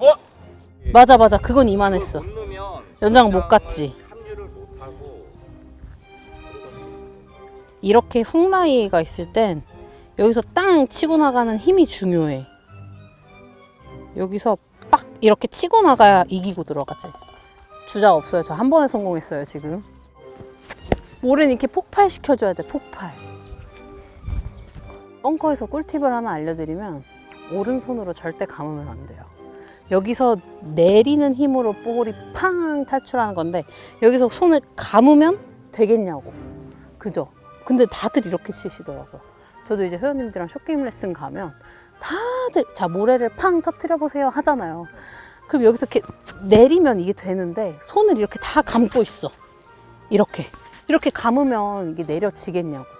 어? 맞아 맞아. 그건 이만했어. 못 넣으면 연장 못 갔지. 합류를 못 하고 이렇게 훅라이가 있을 땐 여기서 땅 치고 나가는 힘이 중요해. 여기서 빡 이렇게 치고 나가야 이기고 들어가지. 주자 없어요. 저 한 번에 성공했어요 지금. 모래는 이렇게 폭발시켜줘야 돼 폭발. 벙커에서 꿀팁을 하나 알려드리면 오른손으로 절대 감으면 안 돼요 여기서 내리는 힘으로 볼이 팡 탈출하는 건데 여기서 손을 감으면 되겠냐고 그죠? 근데 다들 이렇게 치시더라고요. 저도 이제 회원님들이랑 쇼게임 레슨 가면 다들 자 모래를 팡 터트려 보세요 하잖아요. 그럼 여기서 이렇게 내리면 이게 되는데 손을 이렇게 다 감고 있어. 이렇게 이렇게 감으면 이게 내려지겠냐고.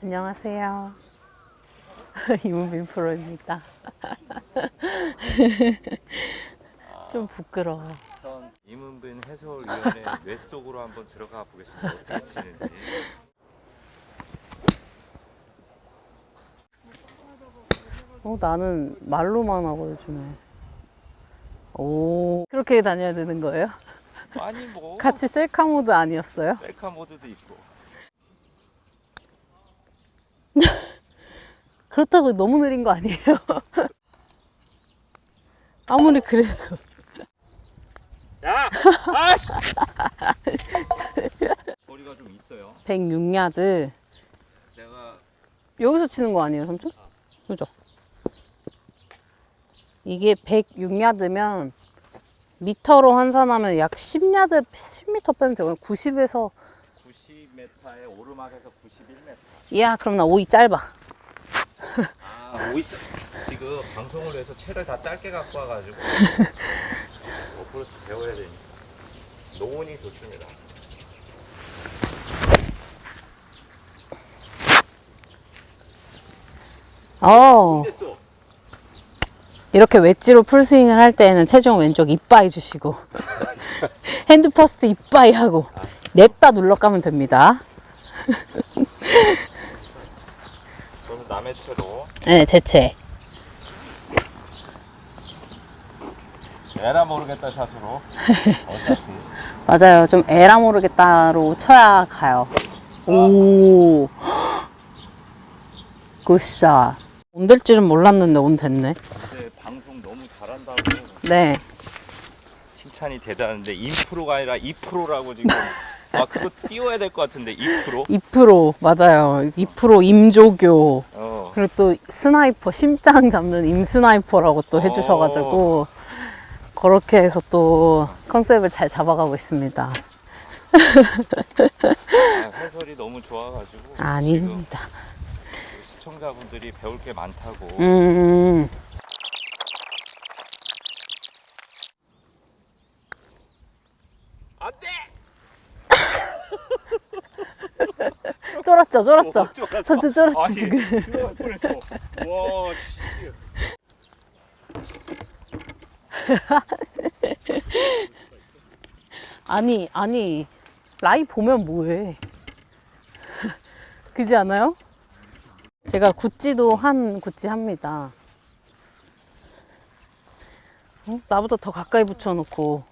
안녕하세요. 이문빈 프로입니다. 좀 부끄러워. 전 이문빈 해설위원회 뇌 속으로 한번 들어가 보겠습니다. 어떻게 치는지. 어, 나는 말로만 하고 요즘에. 오, 그렇게 다녀야 되는 거예요? 아니 뭐 같이 셀카 모드 아니었어요? 셀카 모드도 있고. 그렇다고 너무 느린 거 아니에요? 아무리 그래도. 야! 아씨! 거리가 좀 있어요. 106야드. 내가 여기서 치는 거 아니에요, 삼촌? 그죠? 이게 106야드면 미터로 환산하면 약 10야드, 10m 빼면 되고요. 90에서 90m에 오르막에서 91m. 이야, 그럼 나 오이 짧아. 아, 오이 지금 방송을 해서 채를 다 짧게 갖고 와가지고 어프로치 배워야 되니까 노원이 좋습니다. 어. 이렇게 웨지로 풀스윙을 할 때에는 체중 왼쪽 이빠이 주시고 핸드 퍼스트 이빠이 하고 냅다 눌러가면 됩니다. 저는 남의 채로 네, 제체. 에라 모르겠다 샷으로 어차피 맞아요. 좀 에라 모르겠다로 쳐야 가요. 오. 굿샷. 온 될 줄은 몰랐는데 온 됐네. 방송 너무 잘한다고 네. 칭찬이 대단한데 인프로가 아니라 2%라고 지금 아 그거 띄워야 될 것 같은데 2%? 2% 맞아요. 2% 임조교. 어 그리고 또 스나이퍼 심장 잡는 임 스나이퍼라고 또 해주셔가지고 그렇게 해서 또 컨셉을 잘 잡아가고 있습니다. 아, 해설이 너무 좋아가지고 아닙니다. 시청자분들이 배울 게 많다고 음, 안돼! 쫄았죠, 쫄았죠. 어, 쫄았어. 선수 쫄았지 아니, 지금. 들어갈 뻔했어. 와 씨. 아니, 아니 라이 보면 뭐해? 그지 않아요? 제가 구찌도 한 구찌 합니다. 어? 나보다 더 가까이 붙여놓고.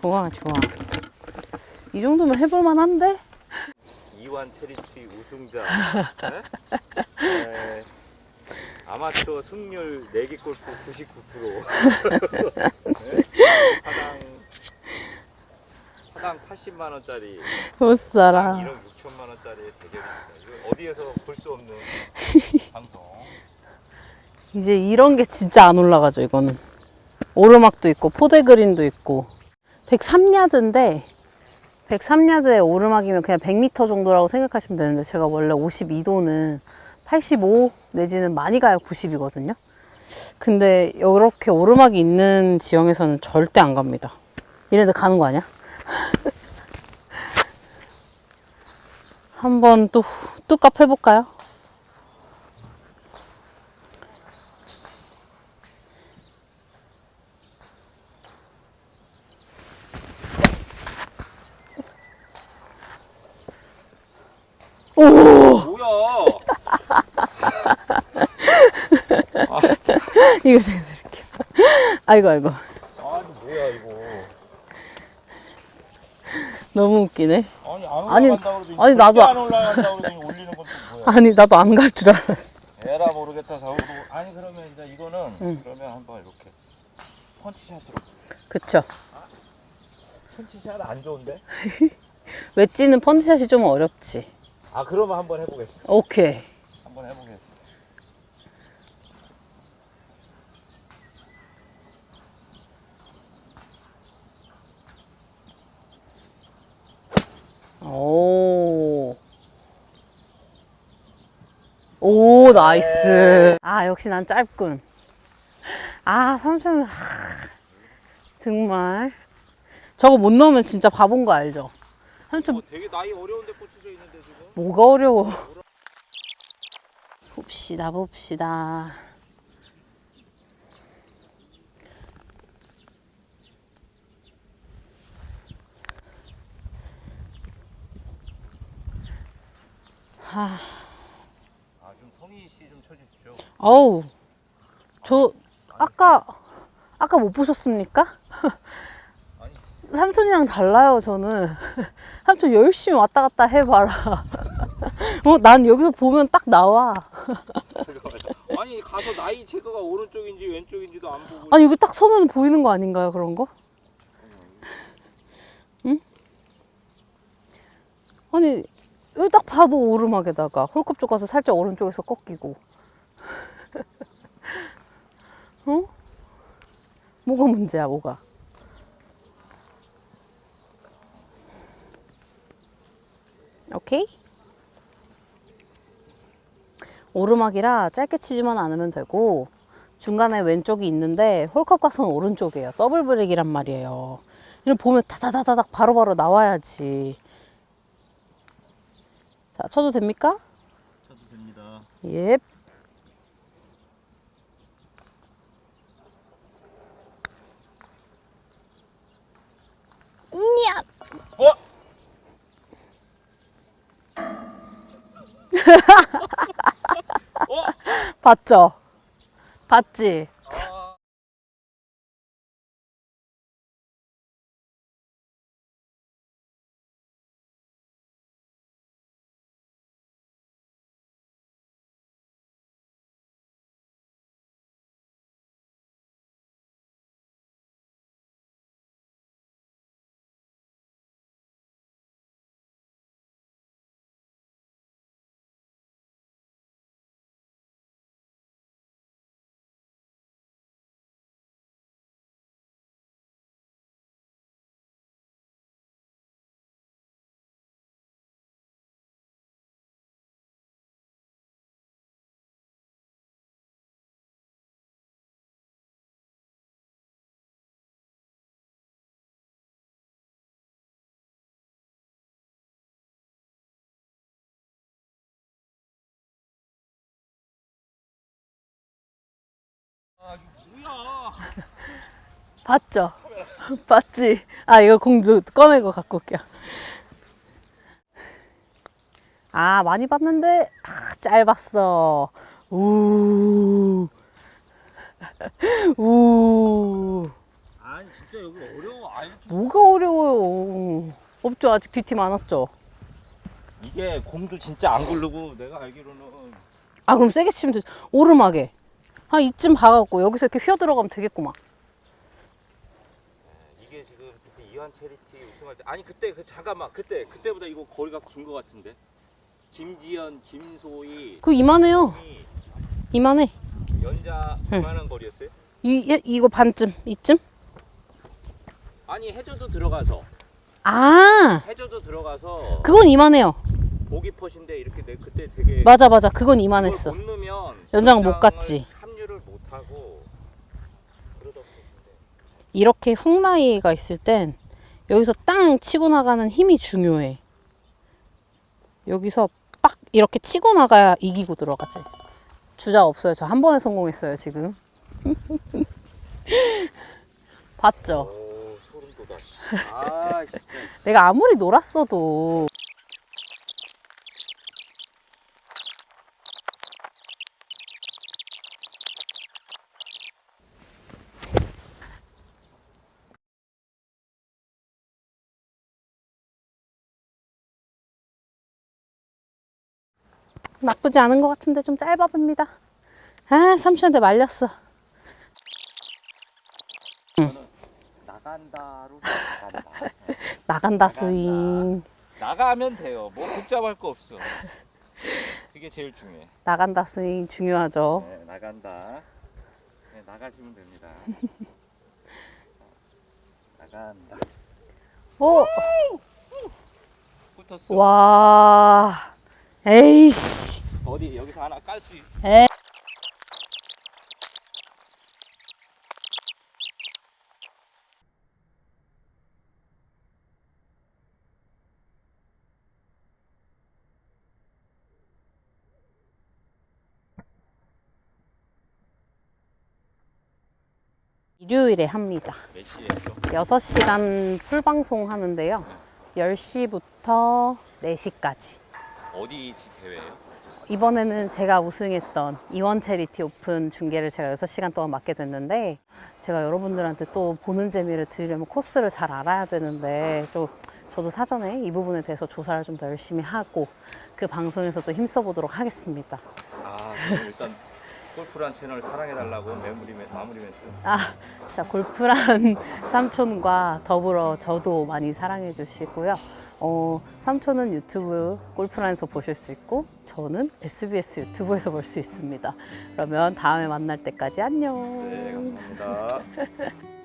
좋아, 좋아. 이 정도면 해볼만 한데? 이완 체리티 우승자. 네? 네. 아마추어 승률 내기 골프 99%. 네? 하당 하당 80만 원짜리 못 살아. 1억 6천만 원짜리 대결입니다. 이거 어디에서 볼 수 없는 방송. 이제 이런 게 진짜 안 올라가죠, 이거는. 오르막도 있고, 포대그린도 있고. 103야드인데, 103야드의 오르막이면 그냥 100m 정도라고 생각하시면 되는데, 제가 원래 52도는 85 내지는 많이 가야 90이거든요. 근데 이렇게 오르막이 있는 지형에서는 절대 안 갑니다. 이래도 가는 거 아니야? 한번 또 뚜껑 해볼까요? 이거 제가 드릴게요. 아이고, 아이고. 아니 뭐야 이거? 너무 웃기네. 아니 안 아니, 올라간다 그러더니 아니, 나도 절대 아- 안 올라간다 그러더니 올리는 건또 뭐야? 아니, 나도 안 갈 줄 알았어. 에라 모르겠다 사고 아니 그러면 이제 이거는 응. 그러면 한번 이렇게 펀치샷으로 그쵸. 펀치샷 안 좋은데? 웨지는 펀치샷이 좀 어렵지. 아 그러면 한번 해보겠어 오케이. 한번 해보겠어 오. 오, 나이스. 아, 역시 난 짧군. 아, 삼촌, 하, 정말. 저거 못 넣으면 진짜 바본 거 알죠? 삼촌, 어, 되게 나이 어려운데 꽂혀져 있는데 지금 뭐가 어려워. 봅시다, 봅시다. 아좀 성희 씨 좀 쳐주십시오 어우, 저, 아까, 아까 못 보셨습니까? 삼촌이랑 달라요, 저는. 삼촌 열심히 왔다 갔다 해봐라. 어, 난 여기서 보면 딱 나와. 아니 가서 나이 체크가 오른쪽인지 왼쪽인지도 안 보고 아니, 여기 딱 서면 보이는 거 아닌가요, 그런 거? 응? 아니, 여기 딱 봐도 오르막에다가 홀컵 쪽 가서 살짝 오른쪽에서 꺾이고. 어? 뭐가 문제야, 뭐가? 오케이? 오르막이라 짧게 치지만 않으면 되고 중간에 왼쪽이 있는데 홀컵 가서는 오른쪽이에요. 더블 브레이크란 말이에요. 이걸 보면 다다다다닥 바로바로 나와야지. 자, 쳐도 됩니까? 쳐도 됩니다 예. 봤죠? 봤지? 봤죠? 봤지? 아, 이거 공주 꺼내고 갖고 올게요. 아, 많이 봤는데, 아, 짧았어. 우. 우. 아니 진짜 여기 어려워 아니 뭐가 어려워요. 없죠? 아직 뷰티 많았죠? 이게 공도 진짜 안 굴르고 내가 알기로는 아, 그럼 세게 치면 되지. 오르막에. 한 이쯤 봐갖고 여기서 이렇게 휘어 들어가면 되겠구만. 이게 지금 그때 이완 체리티 우승할 때 아니 그때 그 잠깐만 그때 그때보다 이거 거리가 긴 것 같은데 김지연 김소희 그 이만해요. 이 이만해. 연자 이만한 거리였어요? 이, 이- 이거 반쯤. 이쯤? 아니 해저도 들어가서 아, 해저도 들어가서 그건 이만해요. 보기 퍼신데 이렇게 내 그때 되게 맞아, 맞아. 그건 이만했어. 그걸 못 넣으면 연장 못 연장을 갔지. 합류를 못 하고 그러다 보는데 이렇게 훅라이가 있을 땐 여기서 땅 치고 나가는 힘이 중요해. 여기서 빡 이렇게 치고 나가야 이기고 들어가지. 주자 없어요. 저 한 번에 성공했어요, 지금. 봤죠? 오 소름 돋아. 아. 내가 아무리 놀았어도 나쁘지 않은 것 같은데 좀 짧아 봅니다. 아, 삼촌한테 말렸어. 나간다로 나간다. 나간다 스윙. 나가면 돼요. 뭐 복잡할 거 없어. 그게 제일 중요해. 나간다 스윙 중요하죠. 네, 나간다. 네, 나가시면 됩니다. 나간다. 오, 붙었어. 와, 에이씨. 어디 여기서 하나 깔 수 있어. 에. 일요일에 합니다. 몇 시에요? 6시간 풀방송 하는데요. 10시부터 4시까지. 어디 대회예요? 이번에는 제가 우승했던 이원 체리티 오픈 중계를 제가 6시간 동안 맡게 됐는데 제가 여러분들한테 또 보는 재미를 드리려면 코스를 잘 알아야 되는데 좀 저도 사전에 이 부분에 대해서 조사를 좀 더 열심히 하고 그 방송에서 또 힘써보도록 하겠습니다. 아, 그럼 일단 골프란 채널 사랑해달라고 마무리, 멘- 마무리 멘트. 아, 자, 골프란 삼촌과 더불어 저도 많이 사랑해 주시고요. 어, 삼촌은 유튜브 골프란에서 보실 수 있고, 저는 SBS 유튜브에서 볼 수 있습니다. 그러면 다음에 만날 때까지 안녕. 네, 감사합니다.